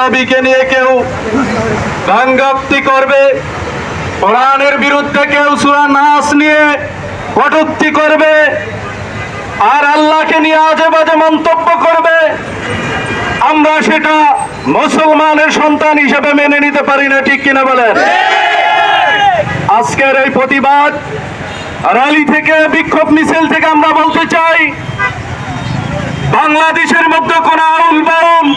নবীকে নিয়ে কেউ গাঙ্গাপ্তি করবে, কোরআনের বিরুদ্ধে কেউ সুরা নাচ নিয়ে কটুক্তি করবে, আর আল্লাহকে নিয়ে আজে বাজে মন্তব্য করবে, আমরা সেটা মুসলমানের সন্তান হিসেবে মেনে নিতে পারি না, ঠিক কিনা বলেন? আজকের এই প্রতিবাদ থেকে, বিক্ষোভ মিছিল থেকে আমরা বলতে চাই, বাংলাদেশের মধ্যে কোন আউল বাউল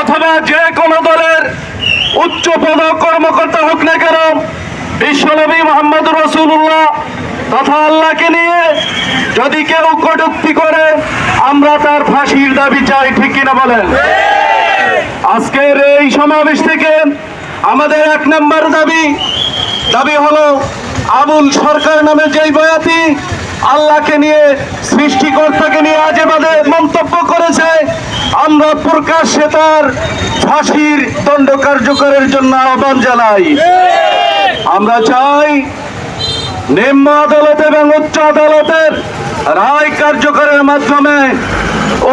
অথবা যে কোনো দলের উচ্চ পদ কর্মকর্তা হোক না কেন, বিশ্বনবী মোহাম্মদ রসুল্লাহ তথা আল্লাহকে নিয়ে যদি কেউ কটুক্তি করে, আমরা তার ফাঁসির দাবি চাই, ঠিক কিনা বলেন? আজকের এই সমাবেশ থেকে আমাদের এক নম্বর দাবি দাবি হলো আবুল সরকার নামে যেই বয়াতি আল্লাহকে নিয়ে, সৃষ্টিকর্তাকে নিয়ে আজে বাজে মন্তব্য করেছে। আমরা প্রকাশ্যে তার ফাঁসির দণ্ড কার্যকরের জন্য আহ্বান জানাই। আমরা চাই নিম্ন আদালত এবং উচ্চ আদালতের রায় কার্যকরের মাধ্যমে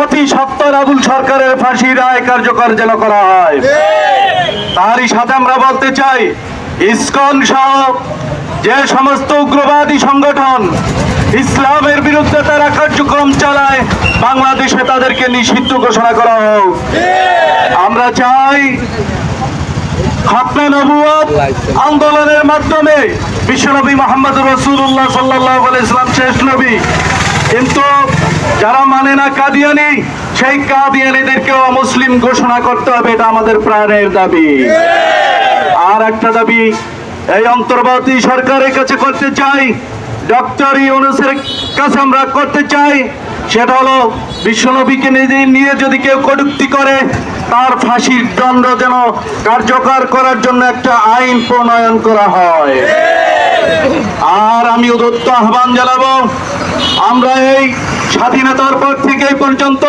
অতি সত্তর আবুল সরকারের ফাঁসি রায় কার্যকর যেন করা হয়। তারই সাথে আমরা বলতে চাই, ইসকন সহ যে সমস্ত উগ্রবাদী সংগঠন ইসলামের বিরুদ্ধে তারা কার্যক্রম চালায়, বাংলাদেশে তাদেরকে নিষিদ্ধ ঘোষণা করা হোক। আমরা চাই আন্দোলনের মাধ্যমে বিশ্বনবী মোহাম্মদ রসুল্লাহ সাল্লাহ ইসলাম শেষ নবী। কিন্তু যারা মানে না কাদিয়ানি, সেই কাদিয়ানিদেরকেও মুসলিম ঘোষণা করতে হবে, এটা আমাদের প্রাণের দাবি। আর একটা দাবি এই অন্তর্বর্তী সরকারের কাছে করতে চাই, ডক্টর ইউনুসের কাছে আমরা করতে চাই, সেটা হলো বিশ্বনবীকে নিয়ে যদি কেউ কটুক্তি করে তার ফাঁসির দণ্ড যেন কার্যকর করার জন্য একটা আইন প্রণয়ন করা হয়। আর আমি উদত্ত আহ্বান জানাব, আমরা এই স্বাধীনতার পর থেকে পর্যন্ত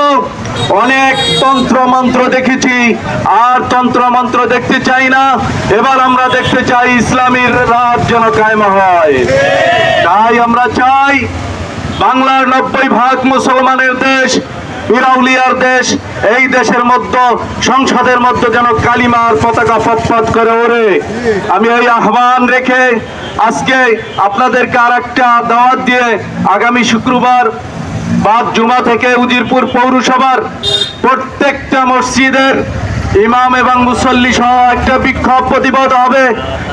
অনেক তন্ত্র মন্ত্র দেখেছি, আর তন্ত্র মন্ত্র দেখতে চাই না, এবার আমরা দেখতে চাই ইসলামের রাত যেন কায়েম হয়। তাই আমরা চাই বাংলার নব্বই ভাগ মুসলমানের দেশ পিরাউলিয়ার দেশ, এই দেশের মধ্যে, সংসদের মধ্যে যেন কালিমার পতাকা ফটফট করে ওরে আমি ওই আহ্বান রেখে আজকে আপনাদেরকে আর একটা দাওয়াত দিয়ে আগামী শুক্রবার বাদ জুমা থেকে উজিরপুর পৌরসভার প্রত্যেকটা মসজিদের ইমাম এবং মুসল্লি সহ একটা বিক্ষোভ প্রতিবাদ হবে।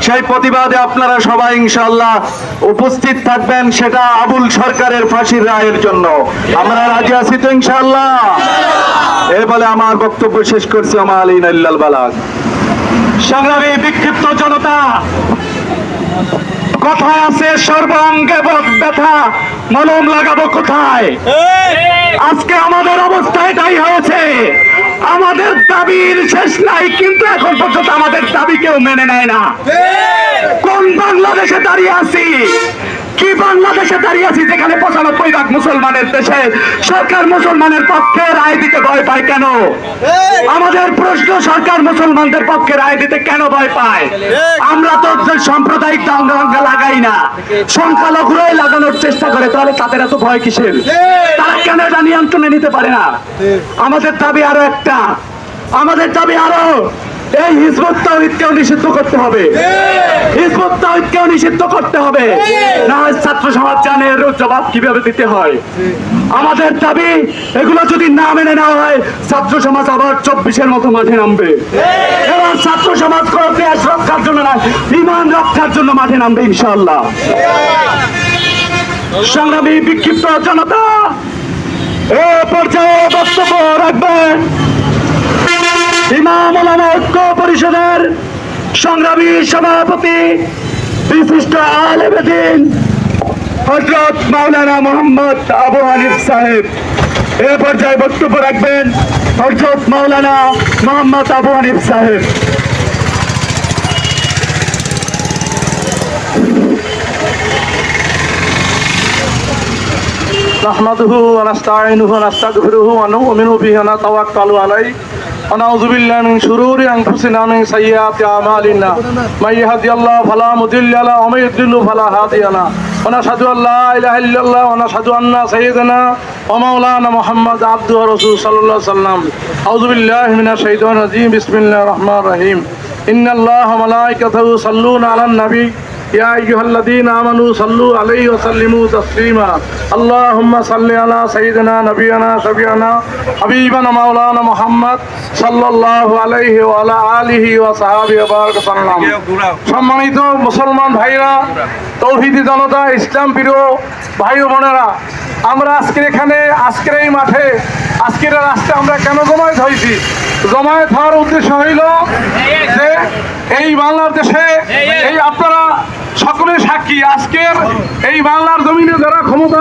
সেই প্রতিবাদে আপনারা সবাই ইনশাল্লাহ উপস্থিত থাকবেন সেটা আবুল সরকারের ফাঁসির রায়ের জন্য। আমরা রাজি আছি তো ইনশাল্লাহ এ বলে আমার বক্তব্য শেষ করছি আমার আলীন আল্লাল বালাক সংগ্রামী বিক্ষিপ্ত জনতা কথায় আছে সর্বাঙ্গে ব্যথা? মলম লাগাবো কোথায়? আজকে আমাদের অবস্থা দাবির শেষ নাই, কিন্তু এখন পর্যন্ত আমাদের দাবি কেউ মেনে নেয় না। কোন বাংলাদেশে দাঁড়িয়ে আছি? কি বাংলাদেশে দাঁড়িয়ে আছি যেখানে পঁচানব্বই ভাগ মুসলমানের দেশে সরকার মুসলমানের পক্ষে রায় দিতে ভয় পায় কেন? আমাদের প্রশ্ন, সরকার মুসলমানদের পক্ষে রায় দিতে কেন ভয় পায়? আমরা তো সাম্প্রদায়িক দাঙ্গা দাঙ্গা লাগাই না, সংখ্যালঘুরাই লাগানোর চেষ্টা করে, তাহলে তাদের এত ভয় কিসের? তারা কেন এটা নিয়ন্ত্রণে নিতে পারে না? আমাদের দাবি আরও একটা আমাদের দাবি আরও, এই হিজবুত তাওহীদকেও নিষিদ্ধ করতে হবে। হিজবুত তাওহীদকেও নিষিদ্ধ করতে হবে। না ছাত্র সমাজ জানে এর জবাব কীভাবে দিতে হয়। আমাদের দাবি, এগুলো যদি না মেনে নেওয়া হয়, ছাত্র সমাজ আবার চব্বিশের মতো মাঠে নামবে। এবার ছাত্র সমাজ দেশ রক্ষার জন্য না ইমান রক্ষার জন্য মাঠে নামবে ইনশাল্লাহ সংগ্রামী বিক্ষিপ্ত জনতা, এ পর্যায়ে বক্তব্য রাখবেন। ইমাম ওলামা ঐক্য পরিষদের সংগ্রামী সভাপতি বিশিষ্ট আলেবেদিন হজরত মাওলানা মোহাম্মদ আবু হানিফ সাহেব এ পর্যায়ে বক্তব্য রাখবেন হজরত মাওলানা মোহাম্মদ আবু হানিফ সাহেব نحمده ونستعينه ونستغفره ونؤمن به ونتوكل عليه ونعوذ بالله من شرور أنفسنا ومن سيئات أعمالنا من يهدي الله فلا مضل له ومن يضلل فلا هادي له ونشهد أن لا إله إلا الله ونشهد أن سيدنا ومولانا محمد عبده ورسوله صلى الله عليه وسلم أعوذ بالله من الشيطان الرجيم بسم الله الرحمن الرحيم إن الله وملائكته يصلون على النبي يا أيها الذين آمنوا صلوا عليه وسلموا تسليما اللهم صل على سيدنا نبينا شفيعنا حبيبنا مولانا محمد صلى الله عليه وعلى آله وصحابه وبارك وسلم সম্মানিত মুসলমান ভাইরা তৌহিদি জনতা ইসলাম প্রিয় ভাই ও বোনেরা আমরা আজকের এখানে আজকের এই মাঠে আজকের এই রাস্তায় আমরা কেন জমায়েত হয়েছি জমায়েত হওয়ার উদ্দেশ্য হইল যে এই বাংলার দেশে এই আপনারা সকলে সাক্ষী আজকের এই বাংলার জমিনে যারা ক্ষমতা